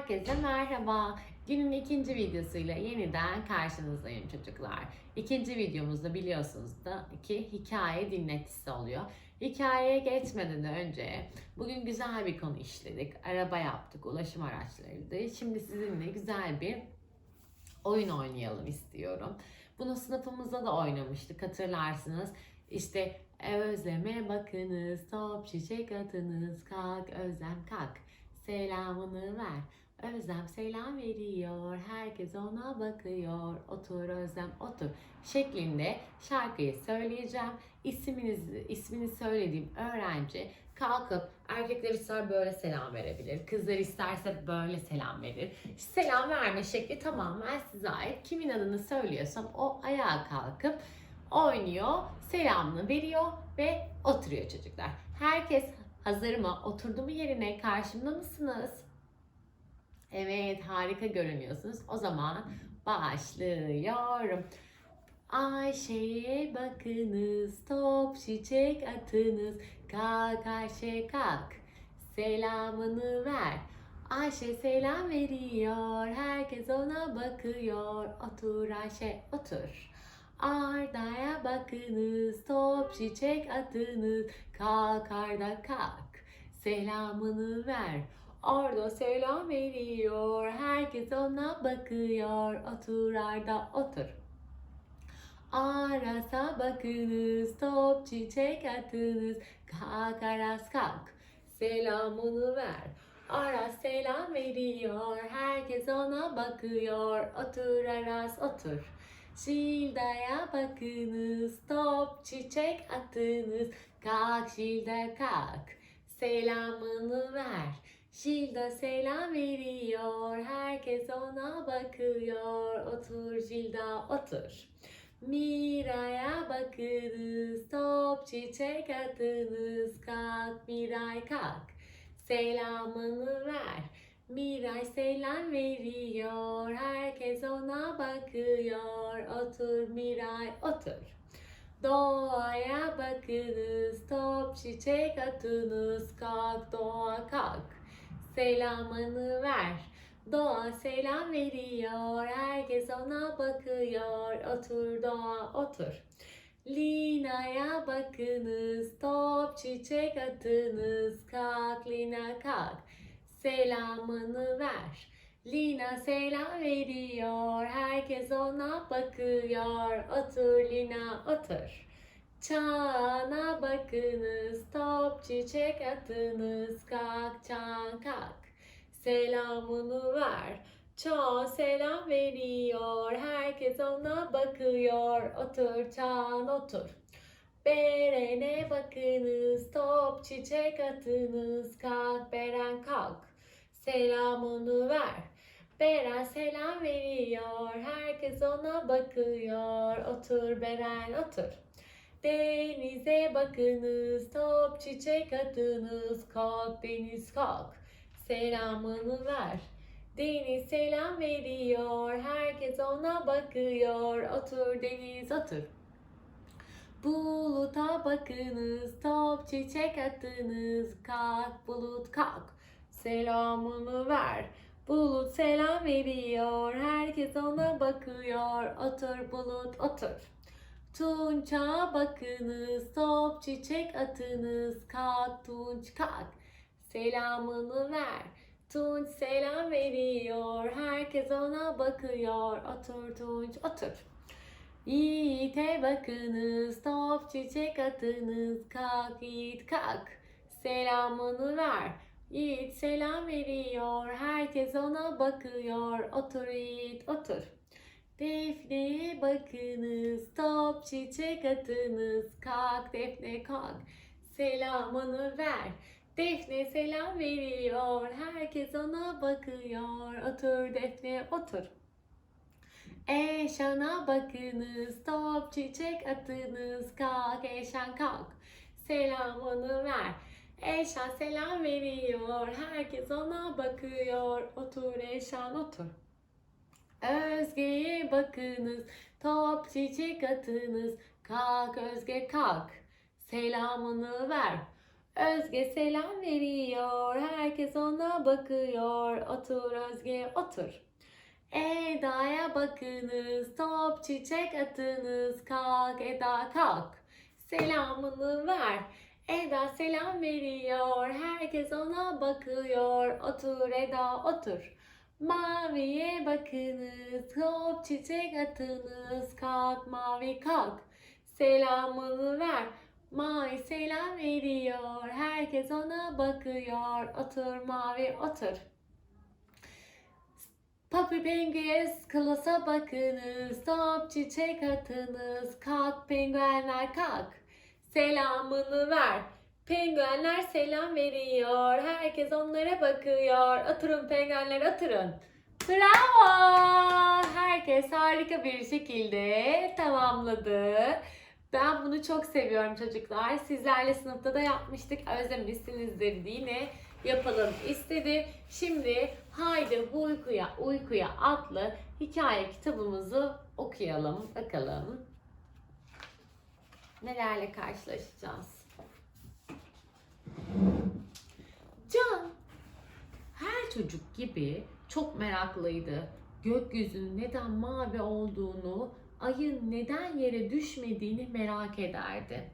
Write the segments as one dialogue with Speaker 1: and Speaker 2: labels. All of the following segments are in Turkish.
Speaker 1: Herkese merhaba. Günün ikinci videosuyla yeniden karşınızdayım çocuklar. İkinci videomuzda biliyorsunuz da ki hikaye dinletisi oluyor. Hikayeye geçmeden önce bugün güzel bir konu işledik. Araba yaptık, ulaşım araçlarıydı. Şimdi sizinle güzel bir oyun oynayalım istiyorum. Bunu sınıfımızda da oynamıştık hatırlarsınız. İşte özleme bakınız, top çiçek atınız, kalk özlem kalk, selamını ver. Özlem selam veriyor, herkes ona bakıyor, otur Özlem otur şeklinde şarkıyı söyleyeceğim. İsminizi, ismini söylediğim öğrenci kalkıp erkekler ister böyle selam verebilir, kızlar isterse böyle selam verir. Selam verme şekli tamamen size ait. Kimin adını söylüyorsam o ayağa kalkıp oynuyor, selamını veriyor ve oturuyor çocuklar. Herkes hazır mı? Oturdu mu yerine? Karşımda mısınız? Evet, harika görünüyorsunuz. O zaman başlıyorum. Ayşe'ye bakınız, top çiçek atınız, kalk Ayşe kalk, selamını ver. Ayşe selam veriyor, herkes ona bakıyor, otur Ayşe otur. Arda'ya bakınız, top çiçek atınız, kalk Arda kalk, selamını ver. Arda selam veriyor, herkes ona bakıyor, otur Arda otur. Aras'a bakınız, top çiçek atınız, kalk Aras kalk, selamını ver. Aras selam veriyor, herkes ona bakıyor, otur Aras otur. Şilda'ya bakınız, top çiçek atınız, kalk Şilda kalk, selamını ver. Şilda selam veriyor, herkes ona bakıyor, otur Şilda otur. Miray'a bakınız, top çiçek atınız, kalk Miray kalk, selamını ver. Miray selam veriyor, herkes ona bakıyor, otur Miray otur. Doğaya bakınız, top çiçek atınız, kalk doğa kalk, selamını ver. Doğa selam veriyor, herkes ona bakıyor, otur doğa otur. Lina'ya bakınız, top çiçek atınız, kalk Lina kalk, selamını ver. Lina selam veriyor, herkes ona bakıyor, otur Lina otur. Çağan'a bakınız, top çiçek atınız, kalk Çağan kalk, selamını ver. Çağan selam veriyor, herkes ona bakıyor, otur Çağan otur. Beren'e bakınız, top çiçek atınız, kalk Beren kalk, selamını ver. Beren selam veriyor, herkes ona bakıyor, otur Beren otur. Denize bakınız, top çiçek atınız, kalk deniz kalk, selamını ver. Deniz selam veriyor, herkes ona bakıyor, otur deniz otur. Buluta bakınız, top çiçek atınız, kalk bulut kalk, selamını ver. Bulut selam veriyor, herkes ona bakıyor, otur bulut otur. Tunç'a bakınız, top çiçek atınız, kalk Tunç kalk, selamını ver. Tunç selam veriyor, herkes ona bakıyor, otur Tunç otur. Yiğit'e bakınız, top çiçek atınız, kalk Yiğit kalk, selamını ver. Yiğit selam veriyor, herkes ona bakıyor, otur Yiğit otur. Defne'ye bakınız, top çiçek atınız, kalk Defne kalk, selamını ver. Defne selam veriyor, herkes ona bakıyor, otur Defne otur. Eşan'a bakınız, top çiçek atınız, kalk Eşan kalk, selamını ver. Eşan selam veriyor, herkes ona bakıyor, otur Eşan otur. Özge'ye bakınız, top çiçek atınız, kalk Özge kalk, selamını ver. Özge selam veriyor, herkes ona bakıyor. Otur Özge, otur. Eda'ya bakınız, top çiçek atınız. Kalk Eda kalk, selamını ver. Eda selam veriyor, herkes ona bakıyor. Otur Eda, otur. Maviye bakınız, hop çiçek atınız. Kalk mavi kalk, selamını ver. Mavi selam veriyor. Herkes ona bakıyor. Otur mavi otur. Papi pengues klasa bakınız. Top çiçek atınız. Kalk penguenler kalk. Selamını ver. Penguenler selam veriyor. Herkes onlara bakıyor. Oturun penguenler oturun. Bravo! Herkes harika bir şekilde tamamladı. Ben bunu çok seviyorum çocuklar. Sizlerle sınıfta da yapmıştık. Özlemişsinizdir yine yapalım istedi. Şimdi haydi uykuya uykuya adlı hikaye kitabımızı okuyalım. Bakalım nelerle karşılaşacağız. Can çocuk gibi çok meraklıydı. Gökyüzünün neden mavi olduğunu ayın neden yere düşmediğini merak ederdi.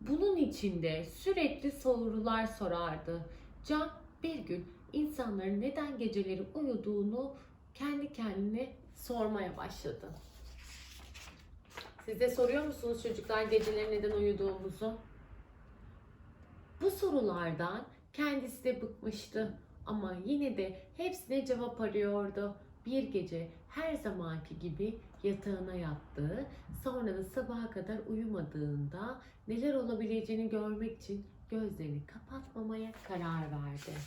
Speaker 1: Bunun içinde sürekli sorular sorardı. Can bir gün insanların neden geceleri uyuduğunu kendi kendine sormaya başladı. Siz de soruyor musunuz çocuklar geceleri neden uyuduğumuzu? Bu sorulardan kendisi de bıkmıştı ama yine de hepsine cevap arıyordu. Bir gece her zamanki gibi yatağına yattı. Sonra da sabaha kadar uyumadığında neler olabileceğini görmek için gözlerini kapatmamaya karar verdi.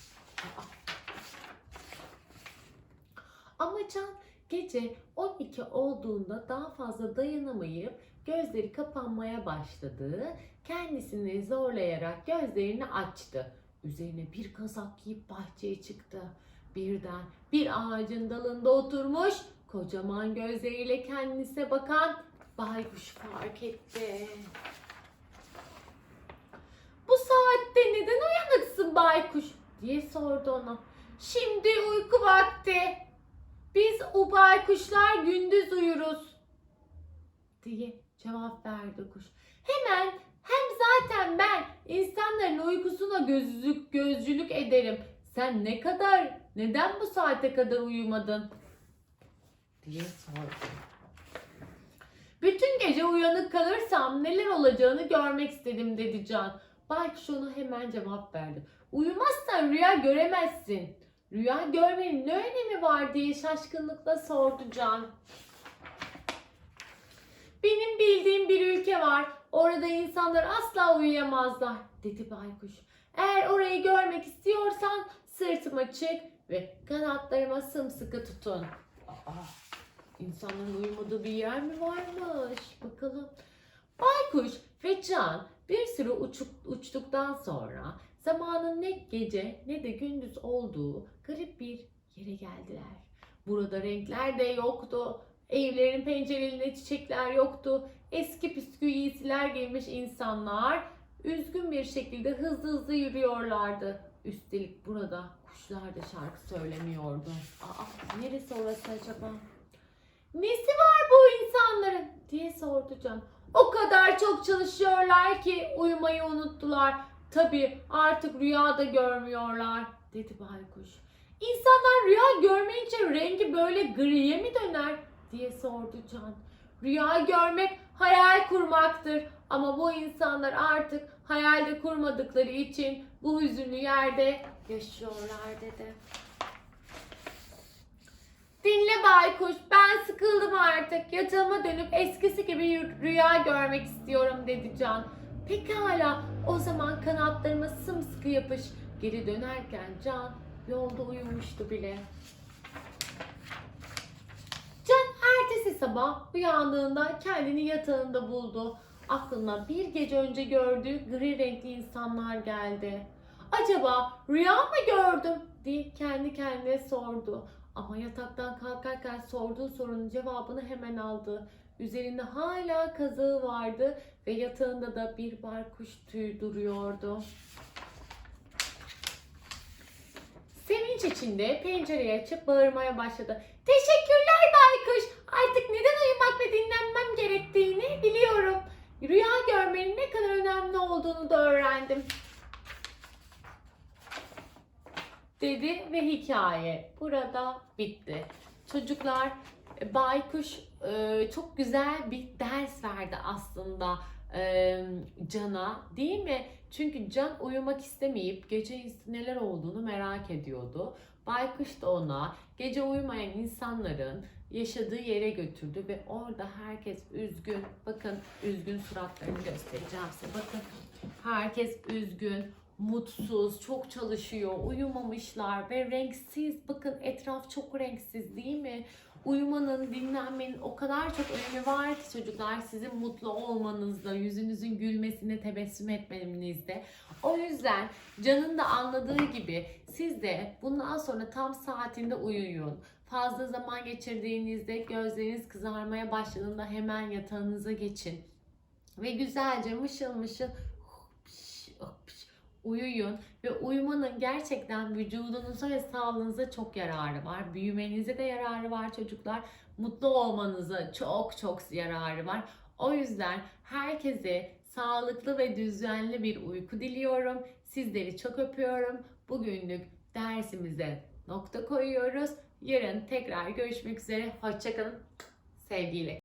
Speaker 1: Ama Can gece 12 olduğunda daha fazla dayanamayıp gözleri kapanmaya başladı. Kendisini zorlayarak gözlerini açtı. Üzerine bir kazak giyip bahçeye çıktı. Birden bir ağacın dalında oturmuş kocaman gözleriyle kendisine bakan baykuş fark etti. Bu saatte neden uyanıksın baykuş diye sordu ona. Şimdi uyku vakti. Biz o baykuşlar gündüz uyuruz diye cevap verdi kuş. Hemen hem zaten ben insanların uykusuna gözlük, gözcülük ederim. Sen ne kadar, neden bu saate kadar uyumadın? diye sordu. Bütün gece uyanık kalırsam neler olacağını görmek istedim dedi Can. Baykuş ona hemen cevap verdi. Uyumazsan rüya göremezsin. Rüya görmenin ne önemi var diye şaşkınlıkla sordu Can. Benim bildiğim bir ülke var. Orada insanlar asla uyuyamazlar dedi baykuş. Eğer orayı görmek istiyorsan sırtıma çık ve kanatlarıma sımsıkı tutun. Aa, insanların uyumadığı bir yer mi varmış? Bakalım. Baykuş ve Can bir süre uçuk, uçtuktan sonra zamanın ne gece ne de gündüz olduğu garip bir yere geldiler. Burada renkler de yoktu. Evlerin pencerelerinde çiçekler yoktu. Eski püskü giysiler giymiş insanlar üzgün bir şekilde hızlı hızlı yürüyorlardı. Üstelik burada kuşlar da şarkı söylemiyordu. Aa, neresi orası acaba? Nesi var bu insanların diye sordu Can. O kadar çok çalışıyorlar ki uyumayı unuttular. Tabii artık rüya da görmüyorlar dedi baykuş. İnsanlar rüya görmeyince rengi böyle griye mi döner diye sordu Can. Rüya görmek hayal kurmaktır ama bu insanlar artık hayalde kurmadıkları için bu hüzünlü yerde yaşıyorlar dedi. Dinle baykuş ben sıkıldım artık yatağıma dönüp eskisi gibi rüya görmek istiyorum dedi Can. Pekala o zaman kanatlarıma sımsıkı yapış. Geri dönerken Can yolda uyumuştu bile. Can ertesi sabah uyandığında kendini yatağında buldu. Aklına bir gece önce gördüğü gri renkli insanlar geldi. Acaba rüya mı gördüm diye kendi kendine sordu. Ama yataktan kalkarken sorduğu sorunun cevabını hemen aldı. Üzerinde hala kazığı vardı ve yatağında da bir baykuş tüyü duruyordu. Sevinç içinde pencereyi açıp bağırmaya başladı. Teşekkürler baykuş. Artık neden uyumak ve dinlenmem gerektiğini biliyorum. Rüya görmenin ne kadar önemli olduğunu da öğrendim. Dedi ve hikaye burada bitti. Çocuklar e, baykuş e, çok güzel bir ders verdi aslında e, Can'a değil mi? Çünkü Can uyumak istemeyip gece neler olduğunu merak ediyordu. Baykuş da ona gece uyumayan insanların yaşadığı yere götürdü ve orada herkes üzgün. Bakın üzgün suratlarını göstereceğim size. Bakın herkes üzgün, mutsuz, çok çalışıyor, uyumamışlar ve renksiz. Bakın etraf çok renksiz değil mi? Uyumanın, dinlenmenin o kadar çok önemi var ki çocuklar sizin mutlu olmanızda, yüzünüzün gülmesine, tebessüm etmenizde. O yüzden Can'ın da anladığı gibi siz de bundan sonra tam saatinde uyuyun. Fazla zaman geçirdiğinizde gözleriniz kızarmaya başladığında hemen yatağınıza geçin. Ve güzelce mışıl mışıl uyuyun ve uyumanın gerçekten vücudunuza ve sağlığınıza çok yararı var. Büyümenize de yararı var çocuklar. Mutlu olmanıza çok çok yararı var. O yüzden herkese sağlıklı ve düzenli bir uyku diliyorum. Sizleri çok öpüyorum. Bugünlük dersimize nokta koyuyoruz. Yarın tekrar görüşmek üzere. Hoşçakalın. Sevgiyle.